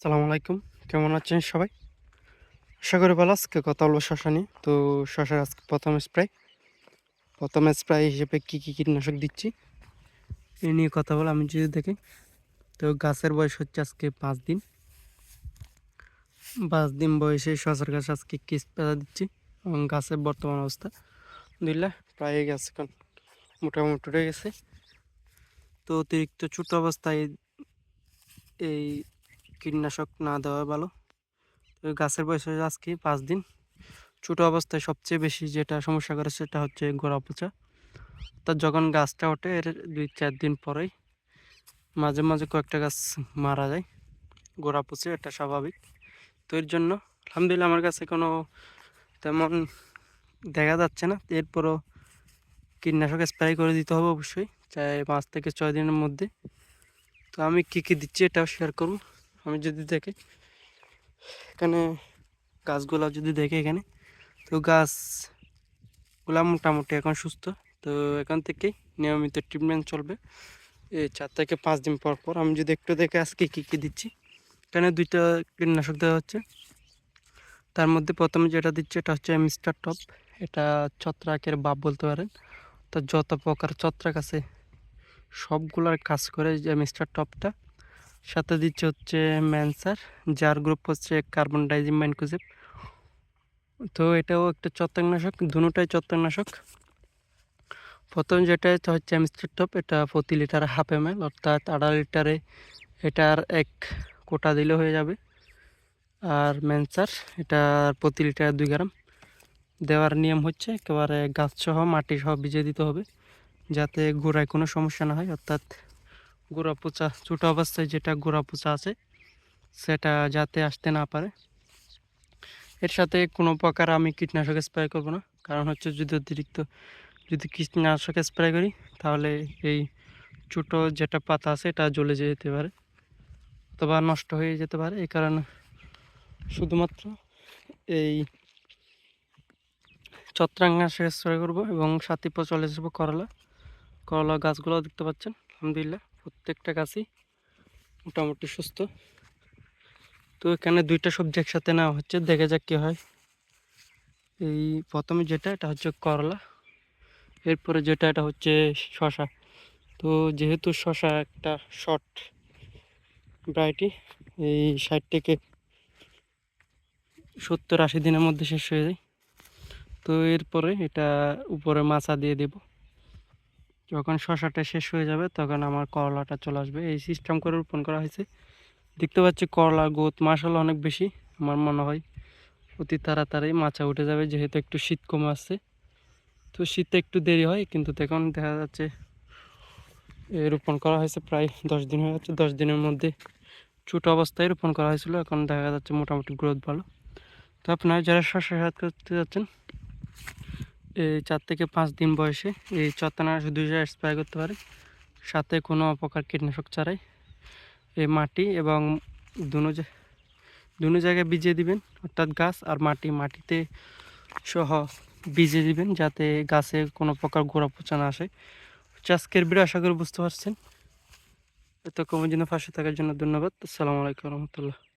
সালামু আলাইকুম। কেমন আছেন সবাই? আশা করি ভালো। আজকে কথা হলো শশা নিয়ে। তো শশার আজকে প্রথম স্প্রে। প্রথম স্প্রে হিসেবে কী কী কীটনাশক দিচ্ছি এই নিয়ে কথা বলো আমি যদি দেখি, তো গাছের বয়স হচ্ছে আজকে পাঁচ দিন। পাঁচ দিন বয়সে শশার গাছ আজকে কি স্প্রে দিচ্ছি এবং গাছের বর্তমান অবস্থা। বুঝলে প্রায় গাছ এখন। মোটামুটি গেছে। তো অতিরিক্ত ছোট অবস্থায় এই কীটনাশক না দেওয়া ভালো। তো গাছের বয়স হয়ে আজকে পাঁচ দিন। ছোটো অবস্থায় সবচেয়ে বেশি যেটা সমস্যা করে সেটা হচ্ছে গোড়া পচা। তা যখন গাছটা ওঠে এর দুই চার দিন পরেই মাঝে মাঝে কয়েকটা গাছ মারা যায়। গোড়া পচে এটা স্বাভাবিক। তো এর জন্য আলহামদুলিল্লাহ আমার কাছে কোনো তেমন দেখা যাচ্ছে না। এরপরও কীটনাশক স্প্রে করে দিতে হবে অবশ্যই। চাই পাঁচ থেকে ছয় দিনের মধ্যে। তো আমি কী কী দিচ্ছি এটাও শেয়ার করব। আমি যদি দেখি, এখানে গাছগুলো যদি দেখে এখানে, তো গাছগুলা মোটামুটি এখন সুস্থ। তো এখান থেকেই নিয়মিত ট্রিটমেন্ট চলবে। এই চার থেকে পাঁচ দিন পর পর আমি যদি একটু দেখে আজকে কী কী দিচ্ছি, এখানে দুইটা কীটনাশক দেওয়া হচ্ছে। তার মধ্যে প্রথমে যেটা দিচ্ছে, এটা হচ্ছে মিস্টার টপ। এটা ছত্রাকের বাপ বলতে পারেন। তো যত প্রকার ছত্রাক আছে, সবগুলোর কাজ করে যে মিস্টার টপটা সাথে দিচ্ছে হচ্ছে ম্যানসার যার গ্রুপ হচ্ছে কার্বন ডাইজিম ম্যানকোজেব তো এটাও একটা ছত্রাকনাশক দুটাই ছত্রাকনাশক প্রথম যেটা হচ্ছে মিস্টার টপ এটা প্রতি লিটার হাফ এম এল অর্থাৎ আড়াই লিটারে এটার এক কোটা দিলে হয়ে যাবে। আর ম্যানসার এটা প্রতি লিটার দুই গ্রাম। দেওয়ার নিয়ম হচ্ছে একেবারে গাছসহ মাটি সহ ভিজে দিতে হবে, যাতে গোড়ায় কোনো সমস্যা না হয়, অর্থাৎ গোড়া পচা, ছোটো অবস্থায় যেটা গোড়া পচা আছে, সেটা যাতে আসতে না পারে। এর সাথে কোনো প্রকার আমি কীটনাশক স্প্রে করব না, কারণ হচ্ছে যদি অতিরিক্ত, যদি কীটনাশক স্প্রে করি, তাহলে এই ছোটো যেটা পাতা আছে, এটা জ্বলে যেতে পারে অথবা নষ্ট হয়ে যেতে পারে। এই কারণে শুধুমাত্র এই ছত্রাঙ্গাশে স্প্রে করব এবং সাথে চলে আসব করলা। করলা গাছগুলো দেখতে পাচ্ছেন, আলহামদুলিল্লাহ। প্রত্যেকটা গাছই মোটামুটি সুস্থ। তো এখানে দুইটা সবজি একসাথে নেওয়া হচ্ছে, দেখে যাক কী হয়। এই প্রথমে যেটা, এটা হচ্ছে করলা, এরপরে যেটা, এটা হচ্ছে শশা তো যেহেতু শশা একটা শর্ট ভ্যারাইটি এই ষাট থেকে সত্তর আশি দিনের মধ্যে শেষ হয়ে যায়। তো এরপরে এটা উপরে মাছা দিয়ে দেব। যখন শশাটা শেষ হয়ে যাবে, তখন আমার করলাটা চলে আসবে। এই সিস্টেম করে রোপণ করা হয়েছে। দেখতে পাচ্ছি করলা, গোত মাসাল অনেক বেশি, আমার মনে হয়। অতি তাড়াতাড়ি মাছা উঠে যাবে, যেহেতু একটু শীত কমে আসছে। তো শীতে একটু দেরি হয়, কিন্তু তখন দেখা যাচ্ছে এ রোপণ করা হয়েছে প্রায় দশ দিন হয়ে যাচ্ছে। দশ দিনের মধ্যে ছোটো অবস্থায় রোপণ করা হয়েছিল, এখন দেখা যাচ্ছে মোটামুটি গ্রোথ ভালো। তো আপনারা যারা শস্য করতে যাচ্ছেন চার থেকে পাঁচ দিন বয়সে এই ছত্রানাশক দুইশো স্প্রে করতে পারে। সাথে কোনো অপকার কীটনাশক ছাড়াই এই মাটি এবং দুনো দুনো জায়গায় বিজিয়ে দিবেন, অর্থাৎ গাছ আর মাটি, মাটিতে সহ বিজিয়ে দিবেন যাতে গাছে কোনো প্রকার গোড়া পচা না আসে। আজকের ভিডিও আশা করি বুঝতে পারছেন। এত কমের জন্য ফাঁসে থাকার জন্য ধন্যবাদ। আসসালামু আলাইকুম রহমতুল্লাহ।